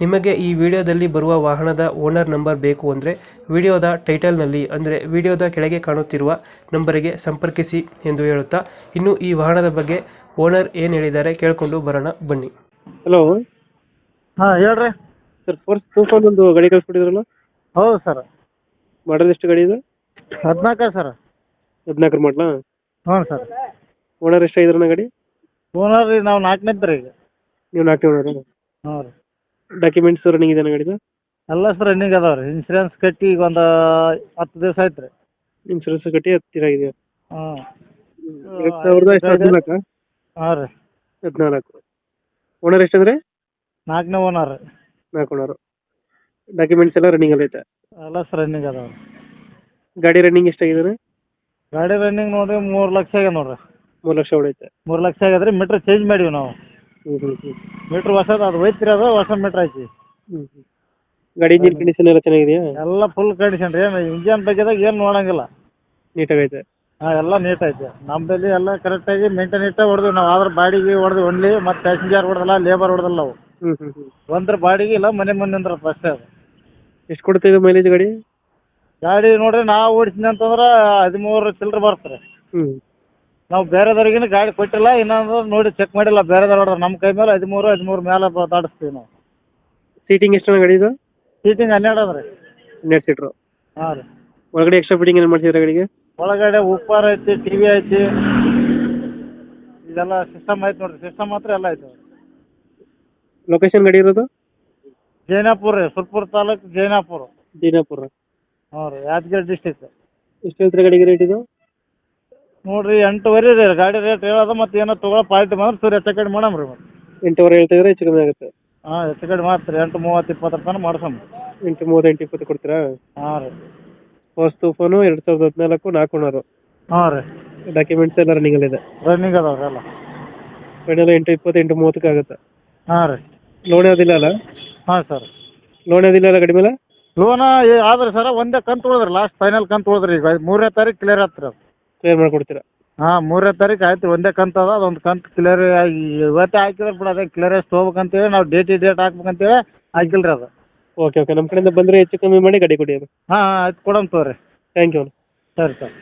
ನಿಮಗೆ ಈ ವಿಡಿಯೋದಲ್ಲಿ ಬರುವ ವಾಹನದ ಓನರ್ ನಂಬರ್ ಬೇಕು ಅಂದರೆ ವಿಡಿಯೋದ ಟೈಟಲ್ನಲ್ಲಿ ಅಂದರೆ ವಿಡಿಯೋದ ಕೆಳಗೆ ಕಾಣುತ್ತಿರುವ ನಂಬರಿಗೆ ಸಂಪರ್ಕಿಸಿ ಎಂದು ಹೇಳುತ್ತಾ ಇನ್ನು ಈ ವಾಹನದ ಬಗ್ಗೆ ಓನರ್ ಏನು ಹೇಳಿದ್ದಾರೆ ಕೇಳಿಕೊಂಡು ಬರೋಣ ಬನ್ನಿ. ಹಲೋ ಹಾಂ ಹೇಳ್ರಿ. ಸರ್ ಫೋರ್ಸ್ ತೂಫಾನ್ ಒಂದು ಗಾಡಿ ಕಳಿಸ್ಬಿಟ್ಟಿದ್ರಲ್ಲ ಹೌದು ಸರ್ ಮಾಡಲ್ ಎಷ್ಟು ಗಾಡಿ ಇದೆ? ಹದಿನಾಲ್ಕು ಸರ್ ಹದಿನಾಲ್ಕರ ಮಾಡಲ ಹ್ಞೂ ಸರ್ ಓನರ್ ಎಷ್ಟಾಗಿದ್ರಣ್ಣ ಗಾಡಿ? ಓನರ್ ರೀ ನಾವು ನಾಲ್ಕನೇದ್ದು ರೀ ಈಗ. ನೀವು ನಾಲ್ಕು ಓನರ್ ಹ್ಞೂ ರೀ. ಡಾಕ್ಯುಮೆಂಟ್ಸ್ ರನ್ನಿಂಗ್ ಇದೆ ಗಾಡಿದು? ಎಲ್ಲ ಸರ್ ರನ್ನಿಂಗ್ ಅದಾವ ರೀ. ಇನ್ಶೂರೆನ್ಸ್ ಕಟ್ಟಿ ಈಗ ಒಂದು ಹತ್ತು ದಿವಸ ಆಯ್ತು ರೀ ಇನ್ಸೂರೆನ್ಸ್ ಕಟ್ಟಿ ಹತ್ತಿರ ಇದೆ ಹ್ಞೂ ಎರಡು ಸಾವಿರದ ಎಷ್ಟು ಹದಿನಾಲ್ಕು ಹಾಂ ರೀ. ಹದಿನಾಲ್ಕು ಓನರ್ ಎಷ್ಟಂದ್ರೆ ನಾಲ್ಕನೇ ಓನರ್ ರೀ ನಾಲ್ಕು ಓನರು ಡಾಕ್ಯುಮೆಂಟ್ಸ್ ಎಲ್ಲ ರನ್ನಿಂಗ್ ಅಲ್ಲಿ ಐತೆ? ಎಲ್ಲ ಸರ್ ರನ್ನಿಂಗ್ ಅದಾವ ಗಾಡಿ ರನ್ನಿಂಗ್ ಎಷ್ಟಾಗಿದೆ ಗಾಡಿ ರನ್ನಿಂಗ್ ನೋಡ್ರಿ ಮೂರು ಲಕ್ಷ ಆಗ್ಯದ ನೋಡ್ರಿ. ಮೂರು ಲಕ್ಷ ಹೊಡೈತೆ. ಮೂರು ಲಕ್ಷ ಆಗ್ಯದ ರೀ. ಮೀಟ್ರ್ ಚೇಂಜ್ ಮಾಡೀವಿ ನಾವು. ಹ್ಞೂ ಹ್ಞೂ ಹ್ಞೂ ಮೀಟ್ರ್ ಹೊಸದು ಅದು ಹೋಯ್ತಿರಿ ಅದು ಹೊಸ ಮೀಟರ್ ಐತಿ. ಹ್ಞೂ ಹ್ಞೂ ಗಾಡಿ ಇಂಜಿನ್ ಕಂಡೀಷನ್ ಎಲ್ಲ ಚೆನ್ನಾಗಿದೆಯಾ? ಎಲ್ಲ ಫುಲ್ ಕಂಡೀಷನ್ ರೀ. ಏನು ಇಂಜನ್ ಬಗ್ಗೆದಾಗ ಏನು ನೋಡಂಗಿಲ್ಲ. ನೀಟಾಗೈತೆ? ಹಾಂ ಎಲ್ಲ ನೀಟ್ ಐತೆ ನಮ್ಮದಲ್ಲಿ ಎಲ್ಲ ಕರೆಕ್ಟಾಗಿ ಮೇಂಟೈನ್ ಇಟ್ಟೆ ಹೊಡೆದು ನಾವು ಆದ್ರೆ ಬಾಡಿಗೆ ಹೊಡೆದು ಒನ್ಲಿ ಮತ್ತು ಪ್ಯಾಸೆಂಜರ್ ಹೊಡೆದಲ್ಲ ಲೇಬರ್ ಹೊಡೆದಲ್ಲ ನಾವು. ಹ್ಞೂ ಹ್ಞೂ ಹ್ಞೂ ಒಂದ್ರ ಬಾಡಿಗೆ ಇಲ್ಲ ಮನೆ ಮನೆ ಅಂದ್ರೆ ಅಷ್ಟೇ ಅದು. ಎಷ್ಟು ಕೊಡ್ತೀವಿ ಮೈಲೇಜ್ ಗಾಡಿ? ಗಾಡಿ ನೋಡ್ರಿ ನಾವು ಓಡಿಸಿದ್ವಿ ಅಂತಂದ್ರೆ ಹದಿಮೂರು ಚಿಲ್ಲರೆ ಬರ್ತಾರೆ ಹ್ಞೂ ನಾವು ಬೇರೆದವ್ರಿಗಿನ ಗಾಡಿ ಕೊಟ್ಟಿಲ್ಲ ಇನ್ನೊಂದು ನೋಡಿ ಚೆಕ್ ಮಾಡಿಲ್ಲ ಬೇರೆದವ್ರು ಹೊಡ್ರ ನಮ್ಮ ಕೈ ಮೇಲೆ ಹದಿಮೂರು ಹದಿಮೂರು ಮೇಲೆ ದಾಟಿಸ್ತೀವಿ ನಾವು. ಸೀಟಿಂಗ್ ಎಷ್ಟು ಗಾಡಿ ಇದು? ಸೀಟಿಂಗ್ ಹನ್ನೆರಡು ಅದ ರೀ. ಹನ್ನೆರಡು ಸೀಟ್ರು ಹಾಂ ರೀ. ಒಳಗಡೆ ಎಕ್ಸ್ಟ್ರಾ ಫಿಟ್ಟಿಂಗ್ ಏನು ಮಾಡ್ತಿದ್ರೆ ಗಾಡಿಗೆ? ಒಳಗಡೆ ಉಪ್ಪಾರ ಐತಿ ಟಿ ವಿ ಐತಿ. ಇದೆಲ್ಲ ಸಿಸ್ಟಮ್ ಐತಿ ನೋಡ್ರಿ ಸಿಸ್ಟಮ್ ಮಾತ್ರ ಎಲ್ಲ ಐತೆ. ಲೊಕೇಶನ್ ಗಾಡಿ ಇರೋದು? ಜೈನಾಪುರ ರೀ ಸುರ್ಪುರ ತಾಲೂಕು ಜೈನಾಪುರ. ಜೀನಾಪುರ. ಹ್ಞೂ ರೀ ಯಾದಗಿರಿ ಡಿಸ್ಟಿಕ್ ಎಷ್ಟು ಹೇಳ್ತಾರೆ ಗಾಡಿಗೆ ರೇಟ್ ಇದು? ನೋಡ್ರಿ ಎಂಟುವರೆ ರೀ. ಗಾಡಿ ರೇಟ್ ಹೇಳೋದು ಮತ್ತೆ ಏನೋ ತೊಗೊಳೋ ಪಾರ್ಟಿ ಮಾಡ್ರಿ ಸೂರ್ಯ ಹೆಚ್ಚು ಕಡಿಮೆ ಮಾಡಮ್ ರೀ ಮತ್ತೆ ಎಂಟೂವರೆ ಹೇಳ್ತಿದ್ರೆ ಹೆಚ್ಚು ಕಮ್ಮಿ ಆಗುತ್ತೆ. ಹಾಂ ಹೆಚ್ಚು ಕಡಿಮೆ ಮಾಡ್ತೀರಿ. ಎಂಟು ಮೂವತ್ತು ಇಪ್ಪತ್ತು ತನಕ ಮಾಡ್ಸಮ್ ಎಂಟು ಮೂವತ್ತು ಎಂಟು ಇಪ್ಪತ್ತು ಕೊಡ್ತೀರಾ? ಹಾಂ ರೀ. ಫಸ್ಟ್ ತೂಫಾನು ಎರಡು ಸಾವಿರದ ಹದಿನಾಲ್ಕು ನಾಲ್ಕು ಓನರು. ಹಾಂ ರೀ. ಡಾಕ್ಯುಮೆಂಟ್ಸ್ ಎಲ್ಲ ರನ್ನಿಂಗ್ ಅಲ್ಲಿದೆ ರನ್ನಿಂಗ್ ಅದಾವೆ ಎಲ್ಲ. ಫೈನಲ್ ಎಂಟು ಇಪ್ಪತ್ತು ಎಂಟು ಮೂವತ್ತಕ್ಕೆ ಆಗುತ್ತೆ. ಹಾಂ ರೀ. ಲೋನ್ ಯಾವುದಿಲ್ಲ ಅಲ್ಲ? ಹಾಂ ಸರ್. ಲೋನ್ ಯಾವುದಿಲ್ಲ ಅಲ್ಲ ಕಡಿಮೆ ಲೋನ ಆದ್ರೆ ಸರ ಒಂದೇ ಕಂತು ಉಳಿದ್ರಿ. ಲಾಸ್ಟ್ ಫೈನಲ್ ಕಂತು ಉಳಿದ್ರಿ ಈಗ. ಮೂರನೇ ತಾರೀಕು ಕ್ಲಿಯರ್ ಅದು. ಕ್ಲಿಯರ್ ಮಾಡ್ಕೊಡ್ತೀರಾ? ಹಾಂ ಮೂರನೇ ತಾರೀಕು ಆಯ್ತು ರೀ ಒಂದೇ ಕಂತು ಅದ ಅದೊಂದು ಕಂತು ಕ್ಲಿಯರ್ ಇವತ್ತೇ ಹಾಕಿದ್ರೆ ಬಿಡ ಅದೇ ಹೋಗ್ಬೇಕಂತ ತೊಗೋಬೇಕಂತೇಳಿ ನಾವು ಡೇಟ್ ಡೇಟ್ ಹಾಕ್ಬೇಕಂತೇಳಿ ಹಾಕಿಲ್ಲ ರೀ ಅದು. ಓಕೆ ಓಕೆ ನಮ್ಮ ಕಡೆಯಿಂದ ಬಂದರೆ ಹೆಚ್ಚು ಕಮ್ಮಿ ಮಾಡಿ ಗಾಡಿ ಕೊಡಿ ಅದು. ಹಾಂ ಆಯ್ತು ಕೊಡೋಣ ತಗೋರಿ. ಥ್ಯಾಂಕ್ ಯು ಸರಿ ಸರ್.